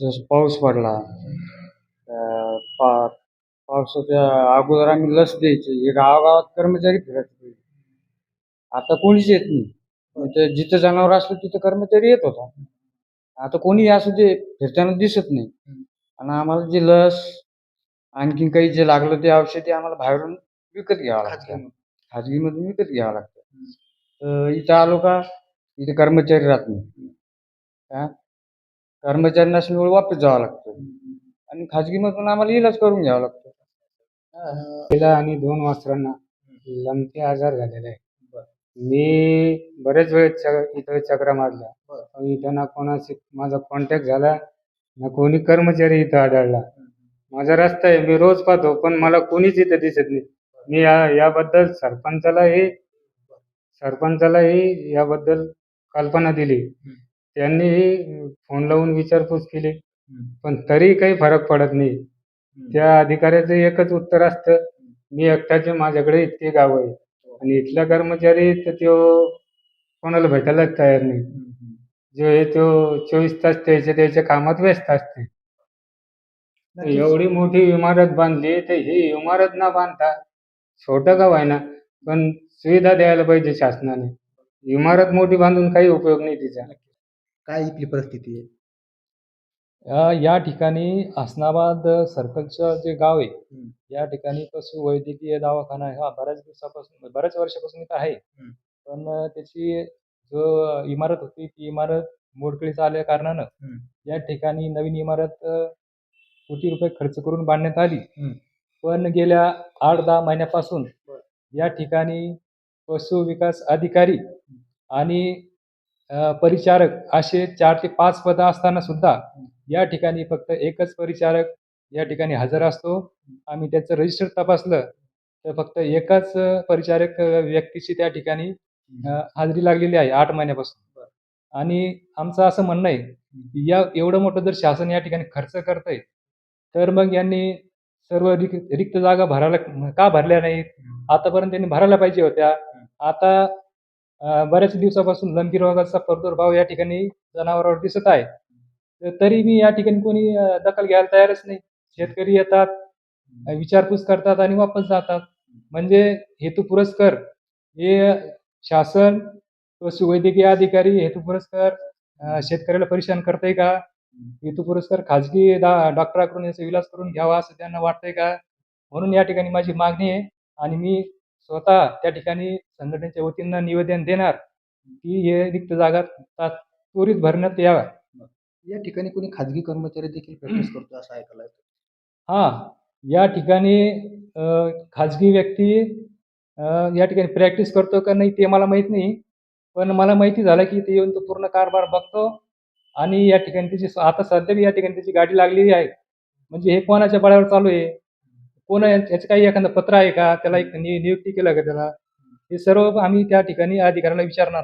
जसं पाऊस पडला पा पावसाच्या अगोदर आम्ही लस द्यायची. हे गावागावात कर्मचारी फिरायचे पहिले. आता कोणीच येत नाही. ते जिथं जनावर असलं तिथं कर्मचारी येत होता. आता कोणी असू दे फिरताना दिसत नाही. आणि आम्हाला जी लस आणखीन काही जे लागलं ते औषधी आम्हाला बाहेरून विकत घ्यावं लागतं. खाजगीमधून विकत घ्यावं लागतं. तर इथं आलो का इथे कर्मचारी राहत नाही. हा कर्मचारी नसल्यामुळे वापस जावं लागतं. आणि खाजगीमधून आम्हाला इलाज करून घ्यावा लागतो. तिला आणि दोन वासरांना लंपी आजार झालेला आहे मी बरेच वेळ च- इथं चक्रा मारल्या पण इथं ना कोणाशी माझा कॉन्टॅक्ट झाला ना कोणी कर्मचारी इथं आढळला. माझा रस्ता आहे मी रोज पाहतो पण मला कोणीच इथं दिसत नाही. मी या याबद्दल सरपंचालाही सरपंचालाही याबद्दल कल्पना दिली. त्यांनीही फोन लावून विचारपूस केली. पण तरी काही फरक पडत नाही. त्या अधिकाऱ्याचं एकच उत्तर असतं मी एकटाचे माझ्याकडे इतके गाव आहे आणि इथला कर्मचारी तर तो कोणाला भेटायलाच तयार नाही. जो आहे तो चोवीस तास त्याच्या त्याच्या कामात व्यस्त असते. एवढी मोठी इमारत बांधली तर ही इमारत ना बांधता छोटं गाव आहे ना पण सुविधा द्यायला पाहिजे शासनाने. इमारत मोठी बांधून काही उपयोग नाही तिचा. काय इथली परिस्थिती आहे या या ठिकाणी हसनाबाद सर्कलचं जे गाव आहे. या ठिकाणी पशु वैद्यकीय दवाखाना हा बऱ्याच दिवसापासून बऱ्याच वर्षापासून इथं आहे. पण अं, त्याची जो इमारत होती ती इमारत मोडकळीस आल्या कारणानं हम्म. या ठिकाणी नवीन इमारत अं, कोटी रुपये खर्च करून बांधण्यात आली हम्म. पण गेल्या आठ दहा महिन्यापासून या ठिकाणी पशु विकास अधिकारी आणि परिचारक असे चार ते पाच पदं असताना सुद्धा या ठिकाणी फक्त एकच परिचारक या ठिकाणी हजर असतो. आम्ही त्याचं रजिस्टर तपासलं तर फक्त एकाच परिचारक व्यक्तीची त्या ठिकाणी हाजरी लागलेली आहे आठ महिन्यापासून. आणि आमचं असं म्हणणं आहे की या एवढं मोठं जर शासन या ठिकाणी खर्च करतंय तर मग यांनी सर्व रिक रिक्त जागा भरायला का भरल्या नाहीत? आतापर्यंत त्यांनी भरायला पाहिजे होत्या. आता बऱ्याच दिवसापासून लंपी रोगाचा प्रादुर्भाव या ठिकाणी जनावरांवर दिसत आहे. तरी मी या ठिकाणी कोणी दखल घ्यायला तयारच नाही. शेतकरी येतात विचारपूस करतात आणि वापस जातात. म्हणजे हेतू पुरस्कर हे शासन पशुवैद्यकीय अधिकारी हेतू पुरस्कार शेतकऱ्याला परेशान करतंय का? हेतू पुरस्कार खाजगी डॉक्टराकडून याचा इलाज करून घ्यावा असं त्यांना वाटतंय का? म्हणून या ठिकाणी माझी मागणी आहे आणि मी स्वतः त्या ठिकाणी संघटनेच्या वतीनं निवेदन देणार की हे रिक्त जागा त्वरित भरण्यात याव्या या ठिकाणी कोणी खाजगी कर्मचारी देखील प्रॅक्टिस करतो असं ऐकायला येतं. हां या ठिकाणी खाजगी व्यक्ती या ठिकाणी प्रॅक्टिस करतो का नाही ते मला माहीत नाही. पण मला माहिती झालं की ते येऊन तो पूर्ण कारभार बघतो आणि या ठिकाणी त्याची आता सध्या बी या ठिकाणी त्याची गाडी लागलेली आहे. म्हणजे हे कोणाच्या बळावर चालू आहे? कोण याचं काही एखादं पत्र आहे का? त्याला एक नि- नियुक्ती केलं का त्याला? हे सर्व आम्ही त्या ठिकाणी अधिकाऱ्याला विचारणार.